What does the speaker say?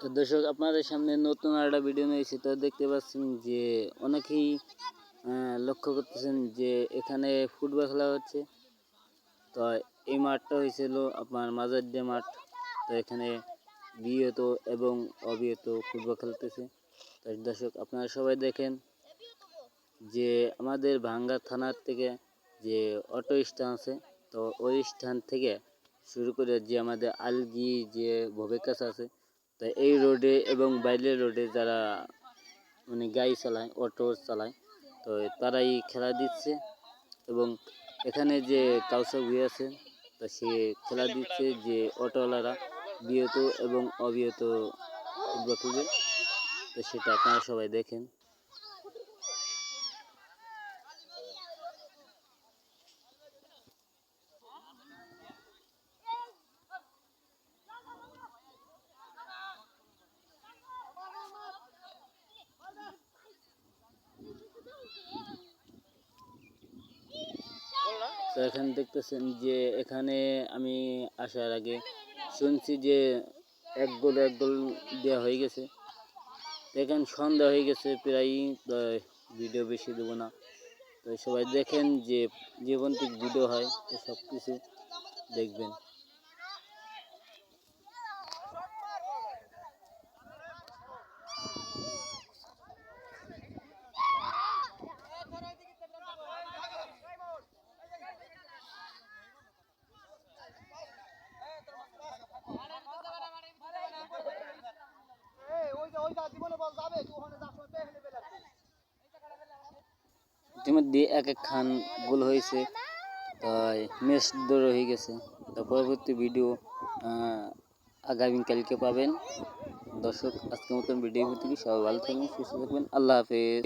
তো দর্শক, আপনাদের সামনে নতুন একটা ভিডিও নিয়েছি তো দেখতে পাচ্ছেন যে অনেকেই লক্ষ্য করতেছেন যে এখানে ফুটবল খেলা হচ্ছে। তো এই মাঠটা হয়েছিল আপনার মাজার ডে মাঠ। তো এখানে বিয়েত এবং অবিয়েত ফুটবল খেলতেছে। তো দর্শক, আপনারা সবাই দেখেন যে আমাদের ভাঙ্গা থানার থেকে যে অটো স্ট্যান্ড আছে, তো ওই স্থান থেকে শুরু করে যে আমাদের আলগি যে ভবেকাস আছে তো এই রোডে এবং বাইরের রোডে যারা মানে গাড়ি চালায়, অটো চালায়, তো তারাই খেলা দিচ্ছে এবং এখানে যে কাউসা ভুই আছে, তো সে খেলা দিচ্ছে যে অটোওয়ালারা বিহত এবং অবিহত তো সেটা আপনারা সবাই দেখেন। এখানে দেখতেছেন যে এখানে আমি আসার আগে শুনছি যে এক গোল এক গোল দেওয়া হয়ে গেছে। দেখেন সন্ধ্যা হয়ে গেছে প্রায়ই ভিডিও বেশি দেবো না। তো সবাই দেখেন যে জীবন্তিক ভিডিও হয়, তো সব কিছু দেখবেন। ইতিমধ্যে এক এক খান গোল হয়েছে। তাই ম্যাচ দৌড় হয়ে গেছে। তো পরবর্তী ভিডিও আগামীকালকে পাবেন। দর্শক, আজকের মতন ভিডিও সবাই ভালো থাকবেন, সুস্থ থাকবেন। আল্লাহ হাফেজ।